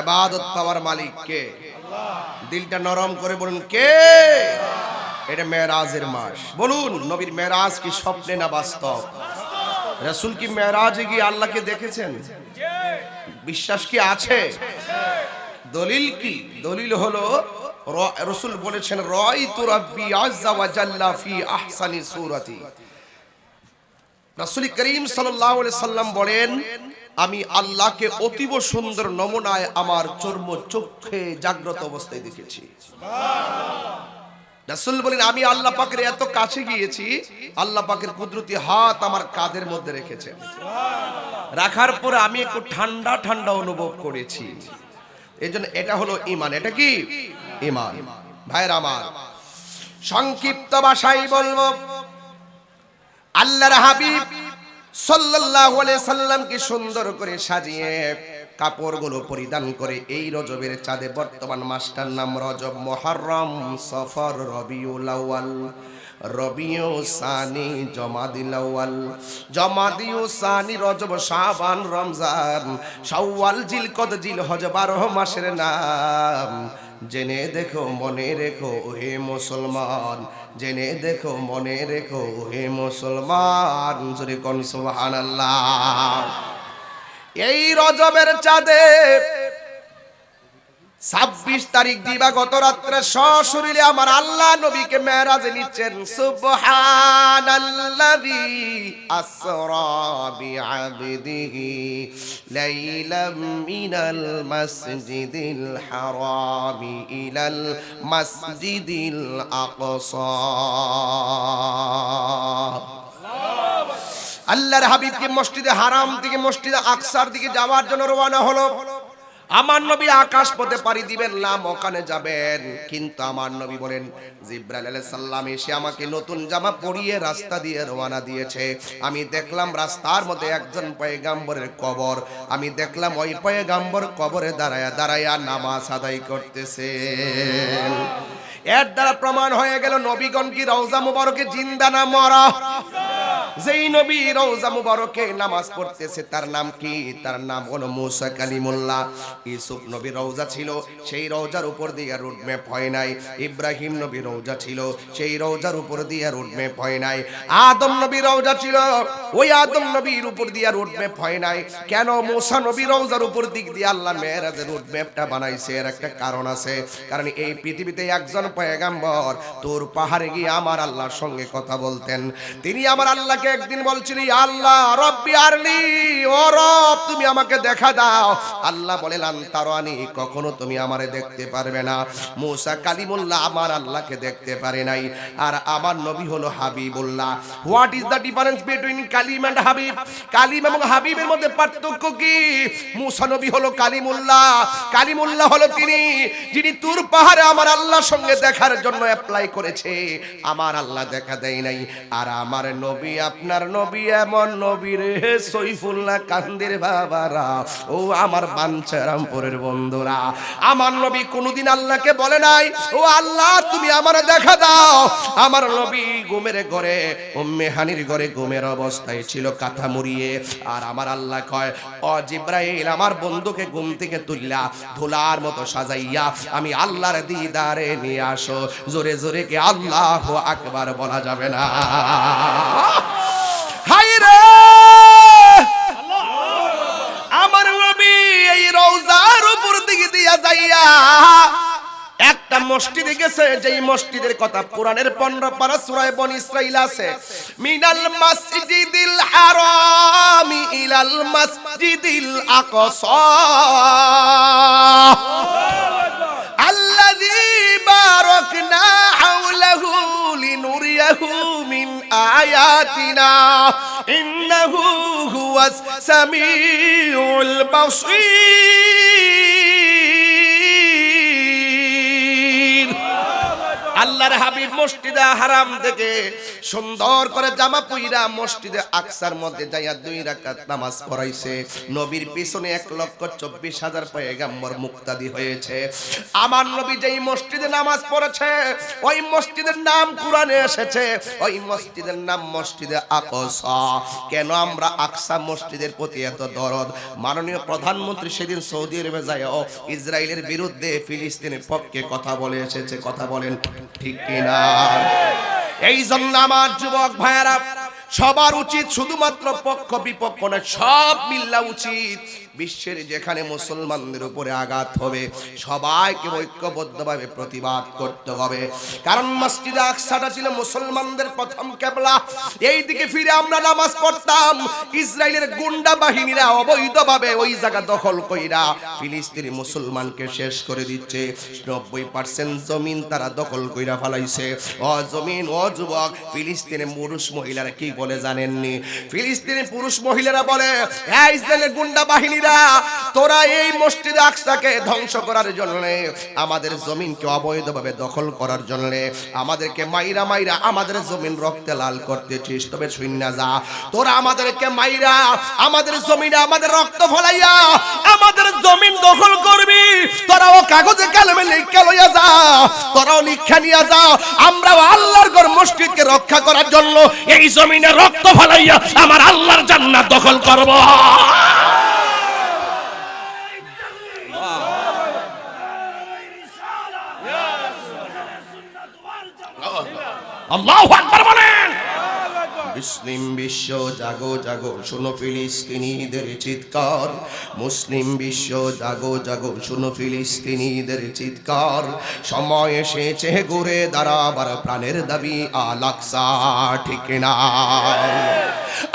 এবাদত পাওয়ার মালিক কে? দিলটা নরম করে বলুন, কে? এটা মেরাজের মাস। বলুন, নবীর মেরাজ কি স্বপ্নে না বাস্তব? রাসূল কি মেরাজে গিয়ে আল্লাহকে দেখেছেন? বিশ্বাস কি আছে? দলিল কি? দলিল হলো রসুল বলেছেন রয় তু রব্বি আজ্জা ওয়া ফি আহসানি সূরাতি। রাসূল করিম সাল্লাম বলেন আমি আল্লাহকে অতীব সুন্দর নমুনায় আমার চর্ম চোখে জাগ্রত অবস্থায় দেখেছি। আমি আল্লাহ পাকের এত কাছে গিয়েছি, আল্লাহ পাকের কুদরতি হাত আমার কাঁধের মধ্যে রেখেছে। রাখার পরে আমি একটু ঠান্ডা ঠান্ডা অনুভব করেছি। এই এটা হলো ইমান এটা কি? ইমান ভাইয়ের আমার, সংক্ষিপ্ত ভাষায় বলব, আল্লাহর হাবিব সাল্লাল্লাহু আলাইহি সাল্লামকে সুন্দর করে সাজিয়ে কাপড়গুলো পরিধান করে এই রজবের চাঁদে বর্তমান মাসটার নাম রজব মুহররম, সফর রবিউল আউয়াল, রবিউ সানি, জমাদিল আউয়াল। জমাদিউ সানি, রজব শাবান, রমজান, শাওয়াল, জিলকদ, জিলহজ বারো মাসের নাম। জেনে দেখো, মনে রেখো হে মুসলমান। জেনে দেখো, মনে রেখো হে মুসলমান। জোরে কোন সুবহানাল্লাহ। এই রজবের চাঁদে ছাব্বিশ তারিখ দিবা, গত রাত্রে সশরীরে আমার আল্লাহ নবীকে মেরাজে নিচ্ছেন। আকসা। আল্লাহর হাবিবকে মসজিদে হারাম থেকে মসজিদে আকসার দিকে যাওয়ার জন্য রওনা হলো। আমার নবী আকাশ পথে পাড়ি দিবেন না ওখানে যাবেন। কিন্তু আমার নবী বলেন, জিব্রাইল আলাইহিস সালাম এসে আমাকে নতুন জামা পরিয়ে রাস্তা দিয়ে রওনা দিয়েছে। আমি দেখলাম রাস্তার মধ্যে একজন পয়গাম্বরের কবর। আমি দেখলাম ওই পয়গাম্বর কবরে দাঁড়ায়া দাঁড়ায়া নামাজ আদায় করতেছে। এর দ্বারা প্রমাণ হয়ে গেল, নবীগণ কি রওজা মুবারকে জিন্দা না মরা? যেই নবী রওজা মুবারকে নামাজ পড়তেছে, তার নাম কি? তার নাম হলো মুসা কালিমুল্লাহ। ইউসুফ নবী রওজা ছিল, সেই রওজার উপর দিয়ে রুট ম্যাপ হয় নাই। ইব্রাহিম নবী রওজা ছিল, সেই রওজার উপর দিয়ে রুট ম্যাপ হয় নাই। আদম নবী রওজা ছিল, ওই আদম নবীর উপর দিয়ে রুট ম্যাপ হয় নাই। কেন মুসা নবী রওজার উপর দিক দিয়ে আল্লাহ মেয়েরাজের রুট ম্যাপটা বানাইছে? এর একটা কারণ আছে। কারণ এই পৃথিবীতে একজন পয়গাম্বর, তোর পাহাড়ে গিয়ে আমার আল্লাহর সঙ্গে কথা বলতেন। তিনি আমার আল্লাহকে একদিন বলছিলেন "ইয়া আল্লাহ, রব্বি আরলি ও রব, তুমি আমাকে দেখা দাও। আল্লাহ বলে, লান তারানি, কখনো তুমি আমারে দেখতে পারবে না। মুসা কালিমুল্লাহ আমার আল্লাহকে দেখতে পারে নাই। আর আমার নবী হলো Habibullah. What is the difference between Kalim and হাবিব? কালিম এবং হাবিবের মধ্যে পার্থক্য কি? মুসা নবী হলো কালিমুল্লাহ। কালিমুল্লাহ হলো তিনি, যিনি তুর পাহাড়ে আমার আল্লাহর সঙ্গে দেখার জন্য অ্যাপ্লাই করেছে। আমার আল্লাহ দেখা দেয় নাই। আর আমার নবী আপনার নবী এমন নবী রে সইফুল্লাহ কান্দির বাবারা। ও আমার বাঞ্চারামপুরের বন্ধুরা, আমার নবী কোনোদিন আল্লাহকে বলে নাই, ও আল্লাহ, তুমি আমার দেখা দাও। আমার নবী ঘুমের ঘরে, উম্মে হানির ঘরে ঘুমের অবস্থায় ছিল কাঁথা মুড়িয়ে। আর আমার আল্লাহ কয় ও জিব্রাইল, আমার বন্ধুকে ঘুম থেকে তুললা, ধুলার মতো সাজাইয়া, আমি আল্লাহর দিদারে নিয়ে আসো। জোরে জোরে কে আল্লাহ আকবার বলা যাবে না। হাই রে! আমার নবী এই রওজার উপর দিকে দিয়া যাইয়া একটা মসজিদে গেছে, যেই মসজিদের কথা কোরআনের 15 পারা সূরা বন ইসরাইল আছে। মিনাল মাসজিদিল হারাম ইলাল মাসজিদিল আকসা। আল্লাযী বারাকনা হাওলাহু لنريه من آياتنا. إنه هو السميع البصير. আল্লাহর হাবিব মসজিদে হারাম থেকে সুন্দর করে জামা পুইরা মসজিদে আকসার মধ্যে যাইয়া দুই রাকাত নামাজ পড়াইছে। নবীর পিছনে এক লক্ষ চব্বিশ হাজার পয়গাম্বর মুক্তাদি হয়েছে। আমার নবী যেই মসজিদে নামাজ পড়েছে, ওই মসজিদের নাম কোরআনে এসেছে। ওই মসজিদের নাম মসজিদে আকসা। কেন আমরা আকসা মসজিদের প্রতি এত দরদ? মাননীয় প্রধানমন্ত্রী সেদিন সৌদি আরবে যায় ইসরায়েলের বিরুদ্ধে ফিলিস্তিনের পক্ষে কথা বলে এসেছে। কথা বলেন। ঠিক কিনা? এই জন্য আমার যুবক ভাইয়ারা, সবার উচিত শুধুমাত্র পক্ষ বিপক্ষ না সব মিল্লা উচিত। বিশ্বের যেখানে মুসলমানদের উপরে আঘাত হবে, সবাইকে ঐক্যবদ্ধভাবে প্রতিবাদ করতে হবে। কারণ মসজিদে আকসাটা ছিল মুসলমানদের প্রথম কেবলা। এই দিকে ফিরে আমরা নামাজ পড়তাম ইসরায়েলের গুন্ডা বাহিনীরা অবৈধভাবে ওই জায়গা দখল কইরা ফিলিস্তিনি মুসলমানকে শেষ করে দিচ্ছে। নব্বই পার্সেন্ট জমিন তারা দখল কইরা ফেলাইছে। ও জমিন ও যুবক ফিলিস্তিনের পুরুষ মহিলারা কি বলে জানেননি? ফিলিস্তিনের পুরুষ মহিলারা বলে হ্যাঁ ইসরায়েলের গুন্ডা বাহিনীরা তোরা এই মসজিদে আকসাকে ধ্বংস করার জন্য, আমাদের জমিনকে অবৈধভাবে দখল করার জন্য, আমাদেরকে মাইরা মাইরা আমাদের জমিন রক্তে লাল করতেছিস। তবে শূন্য যা, তোরা আমাদেরকে মাইরা, আমাদের জমিনে আমাদের রক্ত ফলাইয়া, আমাদের জমিন দখল করবি। তোরাও কাগজে কালেমে লিখে লইয়া যা, তোরাও লিখে নিয়ে যা। আমরাও আল্লাহর ঘর মসজিদকে রক্ষা করার জন্য এই জমিনে রক্ত ফলাইয়া আমার আল্লাহর জান্নাত দখল করব। আল্লাহু আকবার বলেন মুসলিম বিশ্ব জাগো জাগো, শোনো ফিলিস্তিনিদের চিৎকার। মুসলিম বিশ্ব জাগো জাগো, শোনো ফিলিস্তিনিদের চিৎকার। সময় এসেছে ঘুরে দাঁড়াবার, প্রাণের দাবি আলাকসা ঠিক না।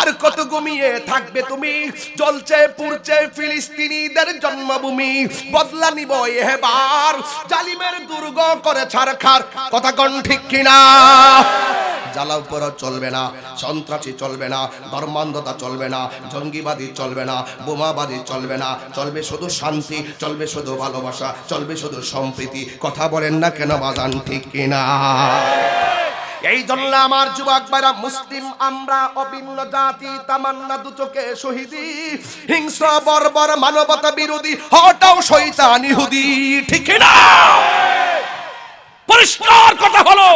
আর কত ঘুমিয়ে থাকবে তুমি? চলছে পুরছে ফিলিস্তিনিদের জন্মভূমি। বদলা নিব এবার। জালিমের দুর্গ করে ছাড়খার, কথা কোন ঠিক কিনা? জ্বালাও পড়া চলবে না, সন্ত্রাসী চলবে না, ধর্মান্ধতা চলবে না, জঙ্গিবাদী চলবে না, বোমাবাদী চলবে না। চলবে শুধু শান্তি, চলবে শুধু ভালোবাসা, চলবে শুধু সম্প্রীতি। কথা বলেন না কেন বাজান, ঠিক কিনা? এই জন্য আমার যুবক ভাইরা, মুসলিম আমরা অভিন্ন জাতি, তামান্না দু চোখে শহীদি, হিংস্র, বর্বর, মানবতা বিরোধী, হটাও শৈতান ইহুদি, ঠিক না পরিষ্কার কথা হলো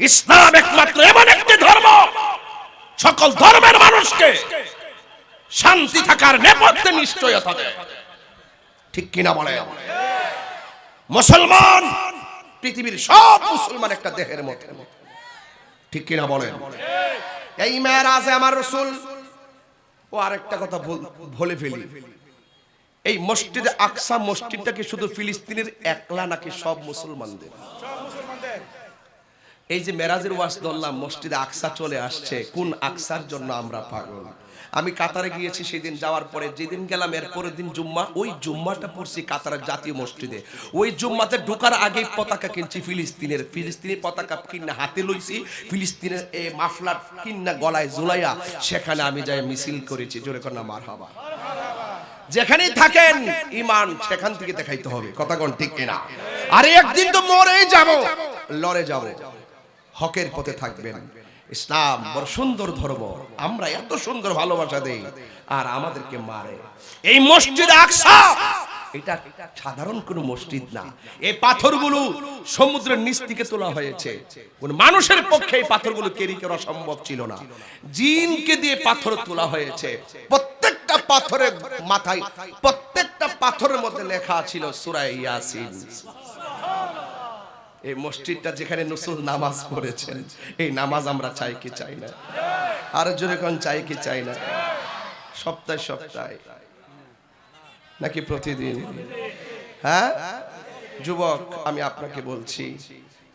ইসলাম একমাত্র এমন একটি ধর্ম। সকল ধর্মের মানুষকে শান্তি থাকার নেপথ্যে নিশ্চয়তা দেয়। ঠিক কিনা বলে? মুসলমান পৃথিবীর সব মুসলমান একটা দেহের মতো। ঠিক কিনা বলেন এই মেয়ের আছে আমার রসুল, ও আরেকটা কথা বল- বলে ফেলি। এই মসজিদে আকসা মসজিদটা কি শুধু ফিলিস্তিনের একলা নাকি সব মুসলমানদের? এই যে মেরাজের ওয়াস ধরলাম, মসজিদে আকসা চলে আসছে, কোন আকসার জন্য আমরা পাগল? আমি কাতারে গিয়েছি সেদিন, যাওয়ার পরে যেদিন গেলাম, এর পরের দিন জুম্মা, ওই জুম্মাটা পড়ছি কাতারের জাতীয় মসজিদে। ওই জুম্মাতে ঢোকার আগেই পতাকা কিনছি ফিলিস্তিনের ফিলিস্তিনের পতাকা কিনা হাতে লইছি, ফিলিস্তিনের এই মাফলার কিন্না গলায় জুলাইয়া সেখানে আমি যাই মিছিল করেছি। জোরে কন্যা মার হবা যেখানেই থাকেন, ইমান সেখান থেকে দেখাইতে হবে। কথা কোন ঠিক কিনা? আরে একদিন তো মরেই যাব, লড়ে যাব। হকের পথে থাকবেন। ইসলাম বড় সুন্দর ধর্ম। আমরা এত সুন্দর ভালোবাসা দেই, আর আমাদেরকে মারে। এই মসজিদ আকসা! এটা সাধারণ কোনো মসজিদ না। এই পাথরগুলো সমুদ্রের নিচ থেকে তোলা হয়েছে। কোন মানুষের পক্ষে এই পাথরগুলো কেরি করা সম্ভব ছিল না। জিনকে দিয়ে পাথর তোলা হয়েছে। প্রত্যেকটা পাথরের মাথায়, প্রত্যেকটা পাথরের মধ্যে লেখা ছিল সুরাই ইয়াসিন। এই মসজিদটা যেখানে নসুল নামাজ পড়েছেন, এই নামাজ আমরা চাই কি চাই না? আর জোরে কোন চাই কি চাই না? সপ্তাহে সপ্তাহে। নাকি প্রতিদিন? হ্যাঁ? যুবক, আমি আপনাকে বলছি,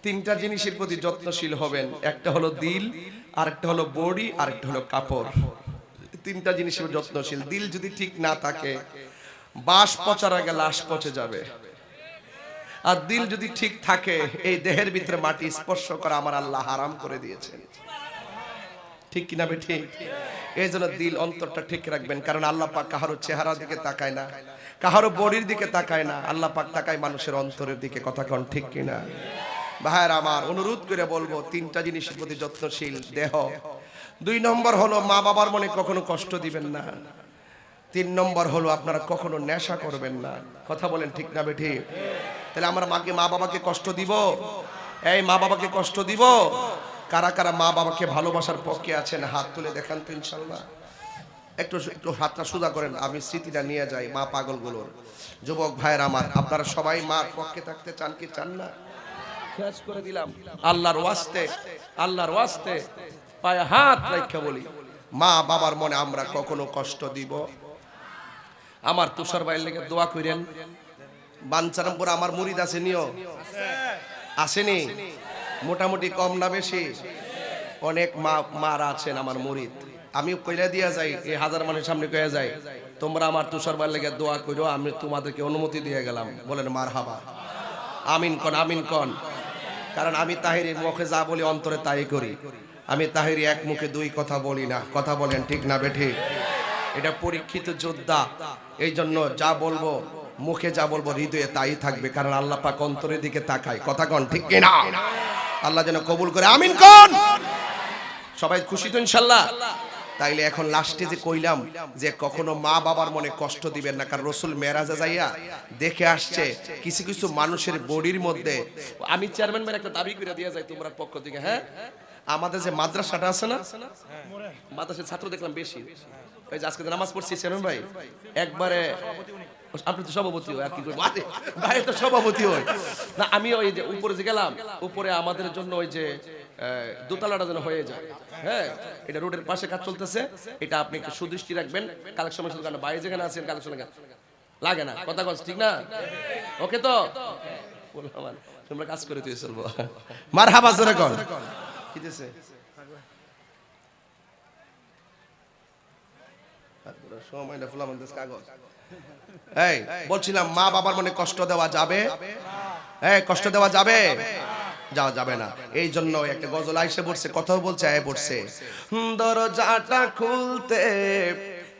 তিনটা জিনিসের প্রতি যত্নশীল হবেন। একটা হলো দিল, আরেকটা হলো বডি, আরেকটা হলো কাপড়। তিনটা জিনিসের যত্নশীল। দিল যদি ঠিক না থাকে বাস পচার আগে লাশ পচে যাবে। আর দিল যদি ঠিক থাকে, এই দেহের ভিতরে মাটি স্পর্শ করা আমার আল্লাহ হারাম করে দিয়েছেন ঠিক কিনা বে ঠিক? এই জন্য দিল অন্তরটা ঠিক রাখবেন, কারণ আল্লাহ পাক কাহারো চেহারার দিকে তাকায় না, কাহারো বডির দিকে তাকায় না, আল্লাহ পাক তাকায় মানুষের অন্তরের দিকে, কথা কন ঠিক কিনা? ভাইয়ের আমার অনুরোধ করে বলব, তিনটা জিনিসের প্রতি যত্নশীল দেহ। দুই নম্বর হলো, মা বাবার মনে কখনো কষ্ট দিবেন না। তিন নম্বর হলো, আপনারা কখনো নেশা করবেন না। কথা বলেন ঠিক না বেঠি তাহলে আমরা মাকে মা বাবাকে কষ্ট দিব? এই মা বাবাকে কষ্ট দিব? কারা কারা মা বাবাকে ভালোবাসার পক্ষে আছেন? হাত তুলে দেখান তো ইনশাল্লাহ একটু একটু হাতটা সোজা করেন আমি স্মৃতিটা নিয়ে যাই মা পাগলগুলোর। যুবক ভাইয়ের আমার আপনারা সবাই মার পক্ষে থাকতে চান কি চান না? শেষ করে দিলাম। আল্লাহর ওয়াস্তে আল্লাহর ওয়াস্তে পায়ে হাত রাখা বলি। মা বাবার মনে আমরা কখনো কষ্ট দিব? আমার তুষার বাইর লেগে দোয়া করেন। বাঞ্চারামপুর আমার মুরিদ আছে নিও আসেনি? মোটামুটি কম না বেশি? অনেক মা, মারা আছেন আমার মুরিদ। আমি কইলা দিয়া যাই এই হাজার মানুষের সামনে কইয়া যাই, তোমরা আমার তুষার বাইর লেগে দোয়া করো আমি তোমাদেরকে অনুমতি দিয়ে গেলাম। বলেন, মার হাবা। আমিন কন আমিন কন। কারণ আমি তাহিরের মুখে যা বলি অন্তরে তাই করি। আমি তাহিরি এক মুখে দুই কথা বলি না। কথা বলেন ঠিক না বেঠি? এটা পরীক্ষিত যোদ্ধা। এই জন্য যা বলব মুখে যা বলব, হৃদয়ে তাই থাকবে, কারণ আল্লাহ পাক অন্তরের দিকে তাকায়। কথা কন, ঠিক কিনা আল্লাহ যেন কবুল করে, আমিন কন। সবাই খুশি তো, ইনশাল্লাহ? তাইলে এখন লাস্টে যে কইলাম যে কখনো মা বাবার মনে কষ্ট দিবেন না, কারণ রসুল মেরাজে যাইয়া দেখে আসছে, কিছু কিছু মানুষের বডির মধ্যে আমি চেয়ারম্যান একটা দাবি করে দিয়ে যাই, তোমরা পক্ষ থেকে হ্যাঁ? আমাদের যে মাদ্রাসাটা আছে না? মাদ্রাসার ছাত্র দেখলাম বেশি। ওই যে আজকে নামাজ পড়ছি চেয়ারম্যান ভাই একবারে আপনি তো সভাপতি হয় আর কি করব? ভাই তো সভাপতি হয়। না আমি ওই যে উপরে যে গেলাম উপরে আমাদের জন্য ওই যে দোতলাটা যেন হয়ে যায়। হ্যাঁ এটা রোডের পাশে কাজ চলতেছে। এটা আপনি একটু সুদৃষ্টি রাখবেন। কালেকশন কারণে বাইরে যেখানে আছেন কালেকশন লাগে। না কথা কথা ঠিক না? ওকে তো? বললাম তোমরা কাজ করে তুই চলবো। মার হাবা জোরে কর কি দিছে সময়টা ফুলাম কাগজ। এই বলছিলাম মা বাবার মনে কষ্ট দেওয়া যাবে? এই কষ্ট দেওয়া যাবে? যাওয়া যাবে না। এই জন্য একটা গজল আইসে পড়ছে কথাও বলছে আয় পড়ছে। দরজাটা খুলতে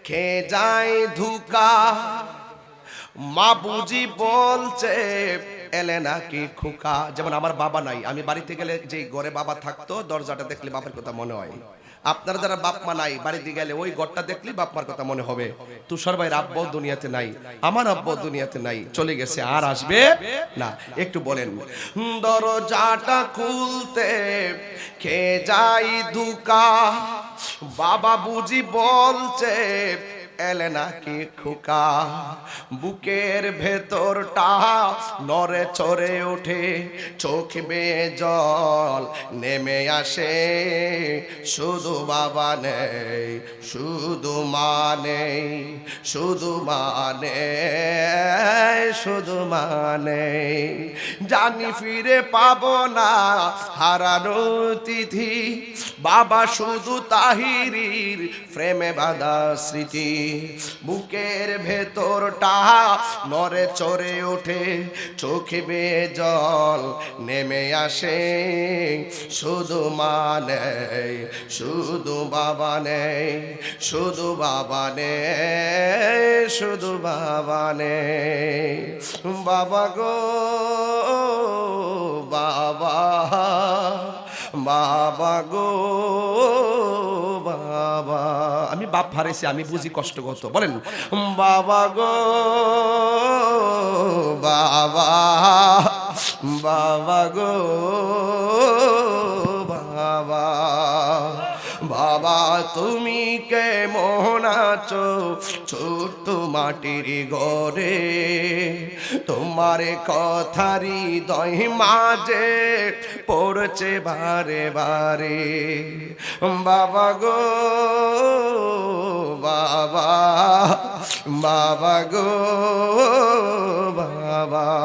খেয়ে যায় ধুকা? মা বুঝি বলছে এলে নাকি খুকা? যেমন আমার বাবা নাই, আমি বাড়িতে গেলে যে ঘরে বাবা থাকতো, দরজাটা দেখলে বাবার কথা মনে হয়। আপনারা যারা বাপ মা নাই, বাড়িতে গেলে ওই ঘরটা দেখলে বাপ মার কথা মনে হবে। তুষার ভাইয়ের আব্বাও দুনিয়াতে নাই, আমার আব্বাও দুনিয়াতে নাই, চলে গেছে, আর আসবে না। একটু বলেন, দরজাটা খুলতে খেয়ে যাই দুকা বাবা বুঝি বলছে এলে নাকি খোকা? বুকের ভেতরটা নরে চড়ে ওঠে, চোখ বেয়ে জল নেমে আসে। শুধু বাবা নেই, শুধু মা নেই, শুধু মানে শুধু মানে জানি ফিরে পাবো না হারানো তিথি, বাবা শুধু তাহিরির প্রেমে বাধা স্মৃতি। বুকের ভেতরটা নরে চড়ে ওঠে, চোখে বেয়ে জল নেমে আসে। শুধু মা মানে শুধু বাবা নেই, শুধু বাবা নেই, শুধু বাবা নেই। বাবা গো, বাবা। বাবা গো, বাবা। আমি বাপ হারাইছি, আমি বুঝি কষ্ট কত। বলেন, বাবা গো, বাবা বাবা গো। তুমি কে মোহন আছো? ছোট্ট মাটির ঘরে তোমার কথারি দই মাঝে পড়ছে বারে বারে। বাবা গো, বাবা বাবা গো, বাবা।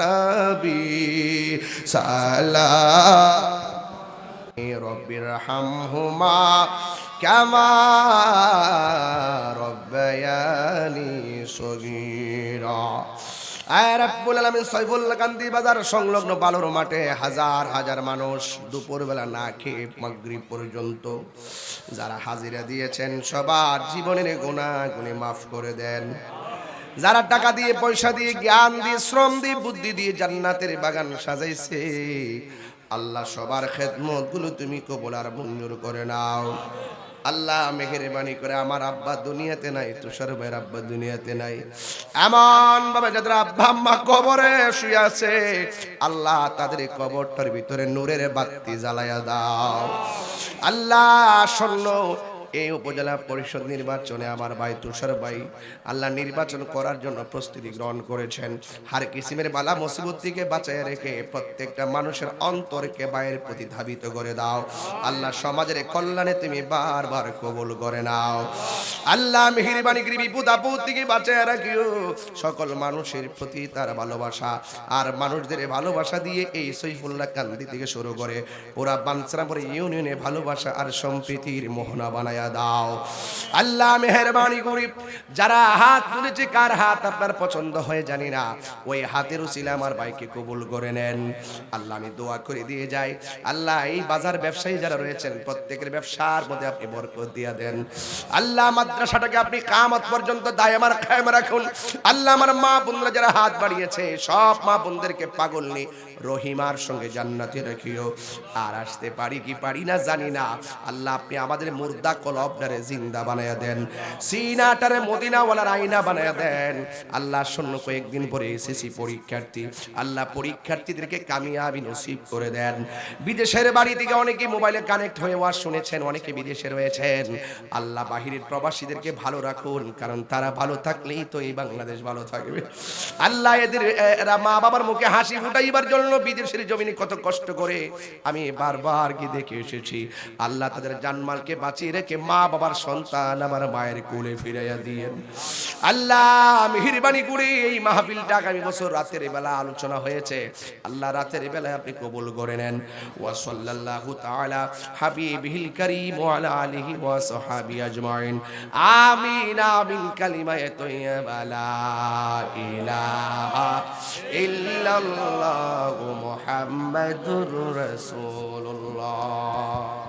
নবী সালাম রব্বির হামহুমা কামা রব্বায়ানি সগীরা। রাব্বুল কান্দি বাজার সংলগ্ন বালুর মাঠে হাজার হাজার মানুষ দুপুরবেলা না খেয়ে মাগরিব পর্যন্ত যারা হাজিরা দিয়েছেন, সবার জীবনের গুণাগুণি মাফ করে দেন। যারা টাকা দিয়ে, পয়সা দিয়ে, জ্ঞান দিয়ে, শ্রম দিয়ে, বুদ্ধি দিয়ে জান্নাতের বাগান সাজাইছে, আল্লাহ সবার খেদমতগুলো তুমি কবল আর মঞ্জুর করে নাও। আল্লাহ মেহেরবানি করে, আমার আব্বা দুনিয়াতে নাই, তুষার ভাইয়ের আব্বা দুনিয়াতে নাই। এমন ভাবে যাদের আব্বা আম্মা কবরে শুয়ে আছে, আল্লাহ তাদের কবরটার ভিতরে নূরের বাতি জ্বালায়া দাও। আল্লাহ শোনো এই উপজেলা পরিষদ নির্বাচনে আমার ভাই তুষার ভাই আল্লাহ নির্বাচন করার জন্য প্রস্তুতি গ্রহণ করেছেন। হার কিসিমের বালা মুসিবত থেকে বাঁচায় রেখে প্রত্যেকটা মানুষের অন্তরকে বাইরের প্রতি ধাবিত করে দাও। আল্লাহ সমাজের কল্যাণে তুমি বারবার কবুল করে নাও। আল্লাহ মেহরবানি করি, বিপদ আপদ বাঁচায় রাখিও। সকল মানুষের প্রতি তার ভালোবাসা আর মানুষদের ভালোবাসা দিয়ে এই সৈফুল্লাহ কান্দি থেকে শুরু করে পুরা বাঞ্ছারাপুর ইউনিয়নে ভালোবাসা আর সম্প্রীতির মোহনা বানায়া দাও। আল্লাহ মেহরবানি করি। যারা হাত তুলেছে কার হাত আপনার পছন্দ হয় জানি না। ওই হাতের উসিলা আমার ভাইকে কবুল করে নেন। আল্লাহ আমি দোয়া করে দিয়ে যাই। আল্লাহ এই বাজার ব্যবসায়ী যারা রয়েছেন, প্রত্যেকের ব্যবসার মধ্যে আপনি বরকত দিয়ে দেন। আল্লাহ মাদ্রাসাটাকে আপনি কামত পর্যন্ত দায় আমার খায়ম রাখুন। আল্লাহ আমার মা বোনরা যারা হাত বাড়িয়েছে, সব মা বোনদেরকে পাগল নি, রহিমার সঙ্গে জান্নাতে রাখিও। আর আসতে পারি কি পারি না জানি না। আল্লাহ আপনি আমাদের মুর্দা কলবটারে জিন্দা বানায়া দেন। সিনাটারে মদিনাওয়ালার আইনা বানায়া দেন। আল্লাহ শূন্য কয়েকদিন পরে এসেছি পরীক্ষার্থী। আল্লাহ পরীক্ষার্থীদেরকে কামিয়াবি নসিব করে দেন। বিদেশের বাড়ি থেকে অনেকে মোবাইলে কানেক্ট হয়ে ওয়াজ শুনেছেন, অনেকে বিদেশে রয়েছেন। আল্লাহ বাহিরের প্রবাসীদেরকে ভালো রাখুন, কারণ তারা ভালো থাকলেই তো এই বাংলাদেশ ভালো থাকবে। আল্লাহ এদের এরা মা বাবার মুখে হাসি ফুটাইবার জন্য বিদেশের জমিনে কত কষ্ট করে। আমি বারবার কি দেখে এসেছি। আল্লাহ তাদের জানমালকে বাঁচিয়ে রেখে মা বাবার সন্তান আমার মায়ের কোলে ফিরাইয়া দিয়েন। আল্লাহ, মেহেরবানি করে এই মাহফিলটা আগামী বছর রাতের বেলা আলোচনা হয়েছে। আল্লাহ, রাতের বেলায় আপনি কবুল করে নেন। ওয়া সাল্লাল্লাহু তাআলা হাবিবিল কারীম ওয়া আলা আলিহি ওয়া সাহাবি আজমাইন। আমিন আমিন, কালিমায়ে তৈয়বা লা ইলাহা ইল্লাল্লাহু মুহাম্মাদুর রাসূলুল্লাহ।